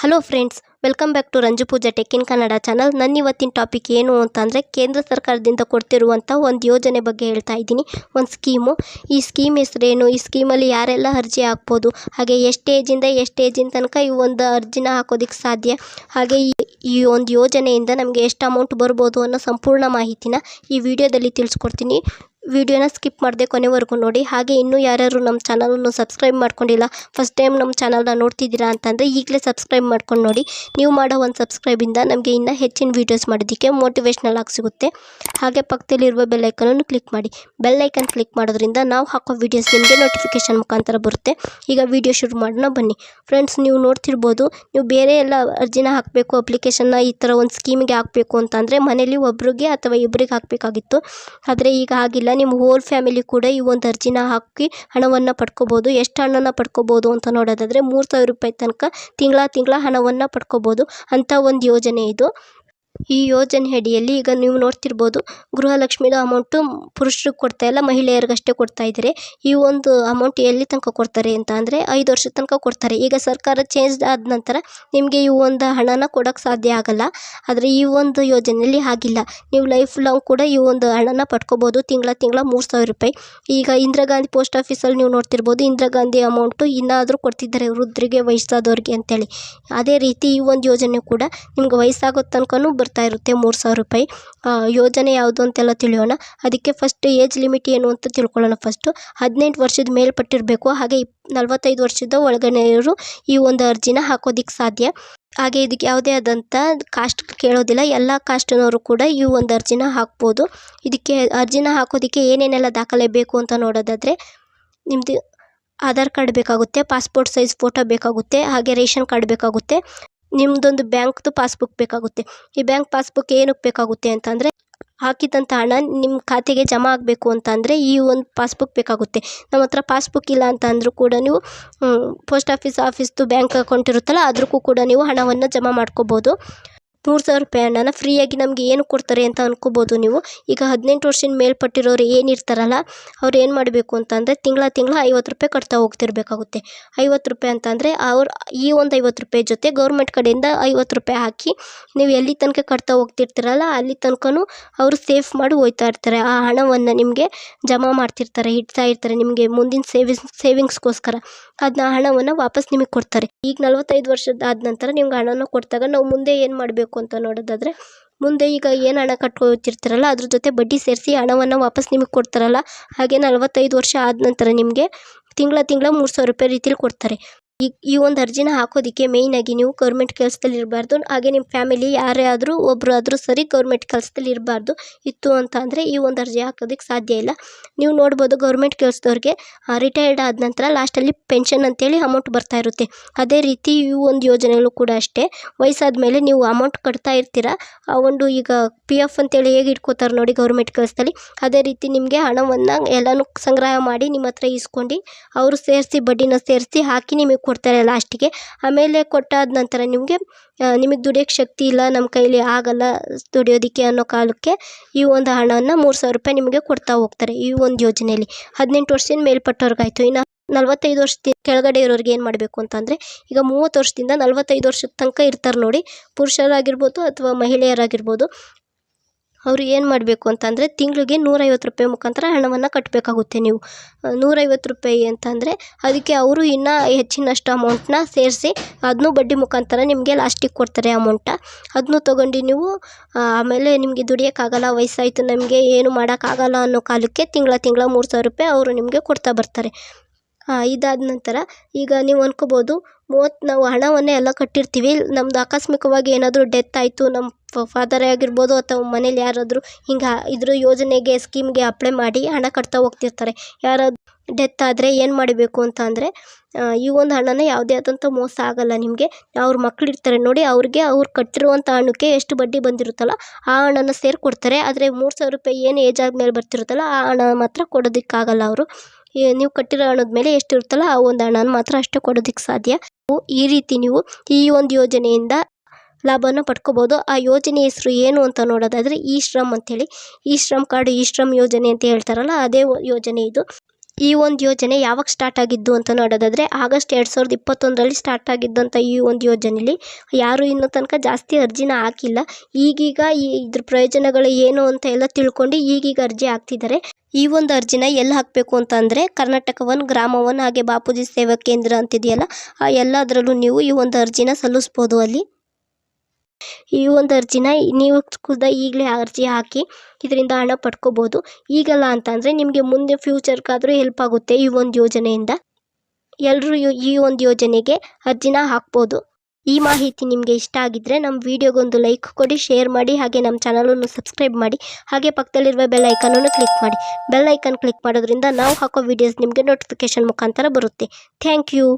Hello friends welcome back to Ranju Pooja tech in Kannada channel ನನ್ನ ಇವತ್ತಿನ topic ಏನು ಅಂತಂದರೆ ಕೇಂದ್ರ ಸರ್ಕಾರದಿಂದ ಕೊಡ್ತಿರುವಂಥ ಒಂದು ಯೋಜನೆ ಬಗ್ಗೆ ಹೇಳ್ತಾ ಇದ್ದೀನಿ. ಒಂದು ಸ್ಕೀಮು ಈ ಸ್ಕೀಮ್ ಹೆಸರೇನು? ಈ ಸ್ಕೀಮಲ್ಲಿ ಯಾರೆಲ್ಲ ಅರ್ಜಿ ಹಾಕ್ಬೋದು? ಹಾಗೆ ಎಷ್ಟು ಏಜಿಂದ ಎಷ್ಟು ಏಜಿನ ತನಕ ಈ ಒಂದು ಅರ್ಜಿನ ಹಾಕೋದಕ್ಕೆ ಸಾಧ್ಯ? ಹಾಗೆ ಈ ಈ ಒಂದು ಯೋಜನೆಯಿಂದ ನಮಗೆ ಎಷ್ಟು ಅಮೌಂಟ್ ಬರ್ಬೋದು ಅನ್ನೋ ಸಂಪೂರ್ಣ ಮಾಹಿತಿನ ಈ ವಿಡಿಯೋದಲ್ಲಿ ತಿಳಿಸ್ಕೊಡ್ತೀನಿ. ವಿಡಿಯೋನ ಸ್ಕಿಪ್ ಮಾಡದೆ ಕೊನೆವರೆಗೂ ನೋಡಿ. ಹಾಗೆ ಇನ್ನೂ ಯಾರ್ಯಾರು ನಮ್ಮ ಚಾನಲನ್ನು ಸಬ್ಸ್ಕ್ರೈಬ್ ಮಾಡ್ಕೊಂಡಿಲ್ಲ ಫಸ್ಟ್ ಟೈಮ್ ನಮ್ಮ ಚಾನಲ್ನ ನೋಡ್ತಿದ್ದೀರಾ ಅಂತಂದರೆ ಈಗಲೇ ಸಬ್ಸ್ಕ್ರೈಬ್ ಮಾಡ್ಕೊಂಡು ನೋಡಿ. ನೀವು ಮಾಡೋ ಒಂದು ಸಬ್ಸ್ಕ್ರೈಬಿಂದ ನಮಗೆ ಇನ್ನೂ ಹೆಚ್ಚಿನ ವೀಡಿಯೋಸ್ ಮಾಡೋದಕ್ಕೆ ಮೋಟಿವೇಶ್ನಲ್ ಆಗಿ ಸಿಗುತ್ತೆ. ಹಾಗೆ ಪಕ್ಕದಲ್ಲಿರುವ ಬೆಲ್ಲೈಕನನ್ನು ಕ್ಲಿಕ್ ಮಾಡಿ. ಬೆಲ್ಲೈಕನ್ ಕ್ಲಿಕ್ ಮಾಡೋದ್ರಿಂದ ನಾವು ಹಾಕೋ ವೀಡಿಯೋಸ್ ನಿಮಗೆ ನೋಟಿಫಿಕೇಶನ್ ಮುಖಾಂತರ ಬರುತ್ತೆ. ಈಗ ವಿಡಿಯೋ ಶುರು ಮಾಡೋಣ, ಬನ್ನಿ. ಫ್ರೆಂಡ್ಸ್ ನೀವು ನೋಡ್ತಿರ್ಬೋದು, ನೀವು ಬೇರೆ ಎಲ್ಲ ಅರ್ಜಿನ ಹಾಕಬೇಕು ಅಪ್ಲಿಕೇಶನ್ನ ಈ ಥರ ಒಂದು ಸ್ಕೀಮಿಗೆ ಹಾಕಬೇಕು ಅಂತಂದರೆ ಮನೇಲಿ ಒಬ್ರಿಗೆ ಅಥವಾ ಇಬ್ಬರಿಗೆ ಹಾಕಬೇಕಾಗಿತ್ತು. ಆದರೆ ಈಗ ಹಾಗಿಲ್ಲ ನಿಮ್ಮ ಹೋಲ್ ಫ್ಯಾಮಿಲಿ ಕೂಡ ಈ ಒಂದು ಅರ್ಜಿನ ಹಾಕಿ ಹಣವನ್ನು ಪಡ್ಕೋಬೋದು. ಎಷ್ಟು ಹಣನ ಪಡ್ಕೋಬೋದು ಅಂತ ನೋಡೋದಾದರೆ ಮೂರು ಸಾವಿರ ರೂಪಾಯಿ ತನಕ ತಿಂಗಳ ತಿಂಗಳ ಹಣವನ್ನು ಪಡ್ಕೋಬೋದು ಅಂತ ಒಂದು ಯೋಜನೆ ಇದು. ಈ ಯೋಜನೆ ಅಡಿಯಲ್ಲಿ ಈಗ ನೀವು ನೋಡ್ತಿರ್ಬೋದು ಗೃಹಲಕ್ಷ್ಮಿದು ಅಮೌಂಟು ಪುರುಷರಿಗೆ ಕೊಡ್ತಾ ಇಲ್ಲ ಮಹಿಳೆಯರಿಗಷ್ಟೇ ಕೊಡ್ತಾ ಇದ್ದಾರೆ. ಈ ಒಂದು ಅಮೌಂಟ್ ಎಲ್ಲಿ ತನಕ ಕೊಡ್ತಾರೆ ಅಂತ ಅಂದರೆ ಐದು ವರ್ಷದ ತನಕ ಕೊಡ್ತಾರೆ. ಈಗ ಸರ್ಕಾರ ಚೇಂಜ್ ಆದ ನಂತರ ನಿಮಗೆ ಈ ಒಂದು ಹಣನ ಕೊಡೋಕ್ಕೆ ಸಾಧ್ಯ ಆಗಲ್ಲ. ಆದರೆ ಈ ಒಂದು ಯೋಜನೆಯಲ್ಲಿ ಹಾಗಿಲ್ಲ. ನೀವು ಲೈಫ್ ಲಾಂಗ್ ಕೂಡ ಈ ಒಂದು ಹಣನ ಪಡ್ಕೋಬೋದು. ತಿಂಗಳ ತಿಂಗಳ ಮೂರು ಸಾವಿರ ರೂಪಾಯಿ. ಈಗ ಇಂದಿರಾ ಗಾಂಧಿ ಪೋಸ್ಟ್ ಆಫೀಸಲ್ಲಿ ನೀವು ನೋಡ್ತಿರ್ಬೋದು ಇಂದಿರಾ ಗಾಂಧಿ ಅಮೌಂಟು ಇನ್ನಾದರೂ ಕೊಡ್ತಿದ್ದಾರೆ ವೃದ್ಧರಿಗೆ, ವಯಸ್ಸಾದವ್ರಿಗೆ ಅಂತೇಳಿ. ಅದೇ ರೀತಿ ಈ ಒಂದು ಯೋಜನೆ ಕೂಡ ನಿಮ್ಗೆ ವಯಸ್ಸಾಗೋ ತನಕನೂ ಬರ್ತಾ ಇರುತ್ತೆ ಮೂರು ಸಾವಿರ ರೂಪಾಯಿ. ಯೋಜನೆ ಯಾವುದು ಅಂತೆಲ್ಲ ತಿಳಿಯೋಣ. ಅದಕ್ಕೆ ಫಸ್ಟ್ ಏಜ್ ಲಿಮಿಟ್ ಏನು ಅಂತ ತಿಳ್ಕೊಳ್ಳೋಣ ಫಸ್ಟು ಹದಿನೆಂಟು ವರ್ಷದ ಮೇಲ್ಪಟ್ಟಿರಬೇಕು, ಹಾಗೆ ಇಪ್, ನಲವತ್ತೈದು ವರ್ಷದ ಒಳಗಡೆಯವರು ಈ ಒಂದು ಅರ್ಜಿನ ಹಾಕೋದಿಕ್ಕೆ ಸಾಧ್ಯ. ಹಾಗೆ ಇದಕ್ಕೆ ಯಾವುದೇ ಆದಂಥ ಕಾಸ್ಟ್ ಕೇಳೋದಿಲ್ಲ. ಎಲ್ಲ ಕಾಸ್ಟ್ನವರು ಕೂಡ ಈ ಒಂದು ಅರ್ಜಿನ ಹಾಕ್ಬೋದು. ಇದಕ್ಕೆ ಅರ್ಜಿನ ಹಾಕೋದಕ್ಕೆ ಏನೇನೆಲ್ಲ ದಾಖಲೆ ಬೇಕು ಅಂತ ನೋಡೋದಾದರೆ ನಿಮ್ಮದು ಆಧಾರ್ ಕಾರ್ಡ್ ಬೇಕಾಗುತ್ತೆ ಪಾಸ್ಪೋರ್ಟ್ ಸೈಜ್ ಫೋಟೋ ಬೇಕಾಗುತ್ತೆ, ಹಾಗೆ ರೇಷನ್ ಕಾರ್ಡ್ ಬೇಕಾಗುತ್ತೆ. ನಿಮ್ಮದೊಂದು ಬ್ಯಾಂಕ್ದು ಪಾಸ್ಬುಕ್ ಬೇಕಾಗುತ್ತೆ. ಈ ಬ್ಯಾಂಕ್ ಪಾಸ್ಬುಕ್ ಏನಕ್ಕೆ ಬೇಕಾಗುತ್ತೆ ಅಂತಂದರೆ, ಹಾಕಿದಂಥ ಹಣ ನಿಮ್ಮ ಖಾತೆಗೆ ಜಮಾ ಆಗಬೇಕು ಅಂತಂದರೆ ಈ ಒಂದು ಪಾಸ್ಬುಕ್ ಬೇಕಾಗುತ್ತೆ. ನಮ್ಮ ಹತ್ರ ಪಾಸ್ಬುಕ್ ಇಲ್ಲ ಅಂತ ಅಂದರೂ ಕೂಡ ನೀವು ಪೋಸ್ಟ್ ಆಫೀಸ್, ಆಫೀಸ್ದು ಬ್ಯಾಂಕ್ ಅಕೌಂಟ್ ಇರುತ್ತಲ್ಲ ಅದಕ್ಕೂ ಕೂಡ ನೀವು ಹಣವನ್ನು ಜಮಾ ಮಾಡ್ಕೋಬೋದು. ಮೂರು ಸಾವಿರ ರೂಪಾಯಿ ಹಣನ ಫ್ರೀಯಾಗಿ ನಮಗೆ ಏನು ಕೊಡ್ತಾರೆ ಅಂತ ಅನ್ಕೋಬೋದು ನೀವು. ಈಗ ಹದಿನೆಂಟು ವರ್ಷದ ಮೇಲ್ಪಟ್ಟಿರೋರು ಏನಿರ್ತಾರಲ್ಲ, ಅವ್ರು ಏನು ಮಾಡಬೇಕು ಅಂತಂದರೆ ತಿಂಗಳ ತಿಂಗಳ ಐವತ್ತು ರೂಪಾಯಿ ಕಟ್ತಾ ಹೋಗ್ತಿರ್ಬೇಕಾಗುತ್ತೆ. ಐವತ್ತು ರೂಪಾಯಿ ಅಂತಂದರೆ ಅವ್ರು ಈ ಒಂದು ಐವತ್ತು ರೂಪಾಯಿ ಜೊತೆ ಗೌರ್ಮೆಂಟ್ ಕಡೆಯಿಂದ ಐವತ್ತು ರೂಪಾಯಿ ಹಾಕಿ ನೀವು ಎಲ್ಲಿ ತನಕ ಕಟ್ತಾ ಹೋಗ್ತಿರ್ತೀರಲ್ಲ, ಅಲ್ಲಿ ತನಕನೂ ಅವರು ಸೇಫ್ ಮಾಡಿ ಹೋಯ್ತಾ ಇರ್ತಾರೆ. ಆ ಹಣವನ್ನು ನಿಮಗೆ ಜಮಾ ಮಾಡ್ತಿರ್ತಾರೆ, ಇಡ್ತಾ ಇರ್ತಾರೆ ನಿಮಗೆ ಮುಂದಿನ ಸೇವಿಂಗ್ಸ್, ಸೇವಿಂಗ್ಸ್ಗೋಸ್ಕರ. ಅದನ್ನ ಹಣವನ್ನು ವಾಪಸ್ ನಿಮಗೆ ಕೊಡ್ತಾರೆ. ಈಗ ನಲವತ್ತೈದು ವರ್ಷದ ಆದ ನಂತರ ನಿಮ್ಗೆ ಹಣನ ಕೊಟ್ಟಾಗ ನಾವು ಮುಂದೆ ಏನು ಮಾಡಬೇಕು? ಅಂತ ನೋಡೋದಾದರೆ, ಮುಂದೆ ಈಗ ಏನು ಹಣ ಕಟ್ಕೋತಿರ್ತಾರಲ್ಲ, ಅದ್ರ ಜೊತೆ ಬಡ್ಡಿ ಸೇರಿಸಿ ಹಣವನ್ನು ವಾಪಸ್ ನಿಮಗೆ ಕೊಡ್ತಾರಲ್ಲ, ಹಾಗೆ ನಲವತ್ತೈದು ವರ್ಷ ಆದ ನಂತರ ನಿಮಗೆ ತಿಂಗಳ ತಿಂಗಳ ಮೂರು ಸಾವಿರ ರೂಪಾಯಿ ರೀತಿಲಿ ಕೊಡ್ತಾರೆ. ಈ ಈ ಒಂದು ಅರ್ಜಿನ ಹಾಕೋದಕ್ಕೆ ಮೇಯ್ನಾಗಿ ನೀವು ಗೌರ್ಮೆಂಟ್ ಕೆಲಸದಲ್ಲಿ ಇರಬಾರ್ದು. ಹಾಗೆ ನಿಮ್ಮ ಫ್ಯಾಮಿಲಿ ಯಾರೇ ಆದರೂ ಒಬ್ಬರು ಆದರೂ ಸರಿ ಗೌರ್ಮೆಂಟ್ ಕೆಲಸದಲ್ಲಿ ಇರಬಾರ್ದು. ಇತ್ತು ಅಂತ ಅಂದರೆ ಈ ಒಂದು ಅರ್ಜಿ ಹಾಕೋದಕ್ಕೆ ಸಾಧ್ಯ ಇಲ್ಲ. ನೀವು ನೋಡ್ಬೋದು ಗೌರ್ಮೆಂಟ್ ಕೆಲಸದವ್ರಿಗೆ ರಿಟೈರ್ಡ್ ಆದ ನಂತರ ಲಾಸ್ಟಲ್ಲಿ ಪೆನ್ಷನ್ ಅಂತೇಳಿ ಅಮೌಂಟ್ ಬರ್ತಾ ಇರುತ್ತೆ. ಅದೇ ರೀತಿ ಈ ಒಂದು ಯೋಜನೆಗಳು ಕೂಡ ಅಷ್ಟೇ. ವಯಸ್ಸಾದ ಮೇಲೆ ನೀವು ಅಮೌಂಟ್ ಕಟ್ತಾ ಇರ್ತೀರ, ಆ ಒಂದು ಈಗ ಪಿ ಎಫ್ ಅಂತೇಳಿ ಹೇಗೆ ಇಟ್ಕೋತಾರೆ ನೋಡಿ ಗೌರ್ಮೆಂಟ್ ಕೆಲಸದಲ್ಲಿ. ಅದೇ ರೀತಿ ನಿಮಗೆ ಹಣವನ್ನು ಎಲ್ಲನೂ ಸಂಗ್ರಹ ಮಾಡಿ ನಿಮ್ಮ ಹತ್ರ ಇಸ್ಕೊಂಡು, ಅವರು ಸೇರಿಸಿ ಬಡ್ಡಿನ ಸೇರಿಸಿ ಹಾಕಿ ನಿಮಗೆ ಕೊಡ್ತಾರೆ ಲಾಸ್ಟಿಗೆ ಆಮೇಲೆ ಕೊಟ್ಟಾದ ನಂತರ ನಿಮಗೆ ನಿಮಗೆ ದುಡಿಯೋಕ್ಕೆ ಶಕ್ತಿ ಇಲ್ಲ ನಮ್ಮ ಕೈಲಿ ಆಗಲ್ಲ ದುಡಿಯೋದಕ್ಕೆ ಅನ್ನೋ ಕಾಲಕ್ಕೆ ಈ ಒಂದು ಹಣವನ್ನು ಮೂರು ಸಾವಿರ ರೂಪಾಯಿ ನಿಮಗೆ ಕೊಡ್ತಾ ಹೋಗ್ತಾರೆ ಈ ಒಂದು ಯೋಜನೆಯಲ್ಲಿ ಹದಿನೆಂಟು ವರ್ಷದಿಂದ ಮೇಲ್ಪಟ್ಟವ್ರಿಗಾಯ್ತು. ಇನ್ನು ನಲವತ್ತೈದು ವರ್ಷದ ಕೆಳಗಡೆ ಇರೋರಿಗೆ ಏನು ಮಾಡಬೇಕು ಅಂತಂದರೆ, ಈಗ ಮೂವತ್ತು ವರ್ಷದಿಂದ ನಲವತ್ತೈದು ವರ್ಷದ ತನಕ ಇರ್ತಾರೆ ನೋಡಿ, ಪುರುಷರಾಗಿರ್ಬೋದು ಅಥವಾ ಮಹಿಳೆಯರಾಗಿರ್ಬೋದು. ಅವರು ಏನು ಮಾಡಬೇಕು ಅಂತಂದರೆ ತಿಂಗಳಿಗೆ ನೂರೈವತ್ತು ರೂಪಾಯಿ ಮುಖಾಂತರ ಹಣವನ್ನು ಕಟ್ಟಬೇಕಾಗುತ್ತೆ ನೀವು. ನೂರೈವತ್ತು ರೂಪಾಯಿ ಅಂತಂದರೆ ಅದಕ್ಕೆ ಅವರು ಇನ್ನೂ ಹೆಚ್ಚಿನಷ್ಟು ಅಮೌಂಟನ್ನ ಸೇರಿಸಿ ಅದನ್ನೂ ಬಡ್ಡಿ ಮುಖಾಂತರ ನಿಮಗೆ ಲಾಸ್ಟಿಗೆ ಕೊಡ್ತಾರೆ ಅಮೌಂಟ ಅದನ್ನೂ ತೊಗೊಂಡು ನೀವು ಆಮೇಲೆ ನಿಮಗೆ ದುಡಿಯೋಕ್ಕಾಗಲ್ಲ, ವಯಸ್ಸಾಯ್ತು, ನಮಗೆ ಏನು ಮಾಡೋಕ್ಕಾಗಲ್ಲ ಅನ್ನೋ ಕಾಲಕ್ಕೆ ತಿಂಗಳ ತಿಂಗಳ ಮೂರು ಸಾವಿರ ರೂಪಾಯಿ ಅವರು ನಿಮಗೆ ಕೊಡ್ತಾ ಬರ್ತಾರೆ. ಇದಾದ ನಂತರ ಈಗ ನೀವು ಅಂದ್ಕೋಬೋದು ಮೂವತ್ತು ನಾವು ಹಣವನ್ನೇ ಎಲ್ಲ ಕಟ್ಟಿರ್ತೀವಿ. ನಮ್ದು ಆಕಸ್ಮಿಕವಾಗಿ ಏನಾದರೂ ಡೆತ್ ಆಯಿತು ನಮ್ಮ ಫಾದರೇ ಆಗಿರ್ಬೋದು ಅಥವಾ ಮನೇಲಿ ಯಾರಾದರೂ ಹಿಂಗೆ ಇದ್ರ ಯೋಜನೆಗೆ, ಸ್ಕೀಮ್ಗೆ ಅಪ್ಲೈ ಮಾಡಿ ಹಣ ಕಟ್ತಾ ಹೋಗ್ತಿರ್ತಾರೆ. ಯಾರಾದ್ರು ಡೆತ್ ಆದರೆ ಏನು ಮಾಡಬೇಕು ಅಂತ ಅಂದರೆ ಈ ಒಂದು ಹಣನ ಯಾವುದೇ ಆದಂಥ ಮೋಸ ಆಗಲ್ಲ ನಿಮಗೆ. ಅವ್ರ ಮಕ್ಕಳಿರ್ತಾರೆ ನೋಡಿ, ಅವ್ರಿಗೆ ಅವ್ರು ಕಟ್ಟಿರುವಂಥ ಹಣಕ್ಕೆ ಎಷ್ಟು ಬಡ್ಡಿ ಬಂದಿರುತ್ತಲ್ಲ, ಆ ಹಣನ ಸೇರಿ ಕೊಡ್ತಾರೆ ಆದರೆ ಮೂರು ಸಾವಿರ ರೂಪಾಯಿ ಏನು ಏಜ್ ಆದಮೇಲೆ ಬರ್ತಿರುತ್ತಲ್ಲ, ಆ ಹಣ ಮಾತ್ರ ಕೊಡೋದಕ್ಕಾಗಲ್ಲ ಅವರು. ನೀವು ಕಟ್ಟಿರೋ ಹಣದ ಮೇಲೆ ಎಷ್ಟು ಇರುತ್ತಲ್ಲ ಆ ಒಂದು ಹಣನ ಮಾತ್ರ ಅಷ್ಟೇ ಕೊಡೋದಕ್ಕೆ ಸಾಧ್ಯ. ಈ ರೀತಿ ನೀವು ಈ ಒಂದು ಯೋಜನೆಯಿಂದ ಲಾಭನ ಪಡ್ಕೋಬೋದು. ಆ ಯೋಜನೆ ಹೆಸರು ಏನು ಅಂತ ನೋಡೋದಾದರೆ ಈ ಶ್ರಮ್ ಅಂತೇಳಿ ಈ ಶ್ರಮ್ ಕಾರ್ಡ್, ಈ ಶ್ರಮ್ ಯೋಜನೆ ಅಂತ ಹೇಳ್ತಾರಲ್ಲ, ಅದೇ ಯೋಜನೆ ಇದು. ಈ ಒಂದು ಯೋಜನೆ ಯಾವಾಗ ಸ್ಟಾರ್ಟ್ ಆಗಿದ್ದು ಅಂತ ನೋಡೋದಾದರೆ ಆಗಸ್ಟ್ ಎರಡು ಸಾವಿರದ ಇಪ್ಪತ್ತೊಂದರಲ್ಲಿ ಸ್ಟಾರ್ಟ್ ಆಗಿದ್ದಂಥ ಈ ಒಂದು ಯೋಜನೆಯಲ್ಲಿ ಯಾರು ಇನ್ನೂ ತನಕ ಜಾಸ್ತಿ ಅರ್ಜಿನ ಹಾಕಿಲ್ಲ. ಈಗೀಗ ಈ ಇದ್ರ ಪ್ರಯೋಜನಗಳು ಏನು ಅಂತ ಎಲ್ಲ ತಿಳ್ಕೊಂಡು ಈಗೀಗ ಅರ್ಜಿ ಹಾಕ್ತಿದ್ದಾರೆ. ಈ ಒಂದು ಅರ್ಜಿನ ಎಲ್ಲಿ ಹಾಕಬೇಕು ಅಂತ ಅಂದರೆ ಕರ್ನಾಟಕ ಒನ್, ಗ್ರಾಮ ಒನ್ ಹಾಗೆ ಬಾಪೂಜಿ ಸೇವಾ ಕೇಂದ್ರ ಅಂತಿದೆಯಲ್ಲ, ಆ ಎಲ್ಲದರಲ್ಲೂ ನೀವು ಈ ಒಂದು ಅರ್ಜಿನ ಸಲ್ಲಿಸ್ಬೋದು ಅಲ್ಲಿ. ಈ ಒಂದು ಅರ್ಜಿನ ನೀವು ಕೂಡ ಈಗಲೇ ಅರ್ಜಿ ಹಾಕಿ ಇದರಿಂದ ಹಣ ಪಡ್ಕೋಬೋದು. ಈಗಲ್ಲ ಅಂತಂದರೆ ನಿಮಗೆ ಮುಂದೆ ಫ್ಯೂಚರ್ಗಾದರೂ ಹೆಲ್ಪ್ ಆಗುತ್ತೆ ಈ ಒಂದು ಯೋಜನೆಯಿಂದ. ಎಲ್ಲರೂ ಈ ಒಂದು ಯೋಜನೆಗೆ ಅರ್ಜಿನ ಹಾಕ್ಬೋದು. ಈ ಮಾಹಿತಿ ನಿಮಗೆ ಇಷ್ಟ ಆಗಿದ್ದರೆ ನಮ್ಮ ವಿಡಿಯೋಗೊಂದು ಲೈಕ್ ಕೊಡಿ ಶೇರ್ ಮಾಡಿ, ಹಾಗೆ ನಮ್ಮ ಚಾನಲನ್ನು ಸಬ್ಸ್ಕ್ರೈಬ್ ಮಾಡಿ, ಹಾಗೆ ಪಕ್ಕದಲ್ಲಿರುವ ಬೆಲ್ ಐಕನನ್ನು ಕ್ಲಿಕ್ ಮಾಡಿ. ಬೆಲ್ ಐಕನ್ ಕ್ಲಿಕ್ ಮಾಡೋದ್ರಿಂದ ನಾವು ಹಾಕೋ ವಿಡಿಯೋಸ್ ನಿಮಗೆ ನೋಟಿಫಿಕೇಷನ್ ಮುಖಾಂತರ ಬರುತ್ತೆ. Thank you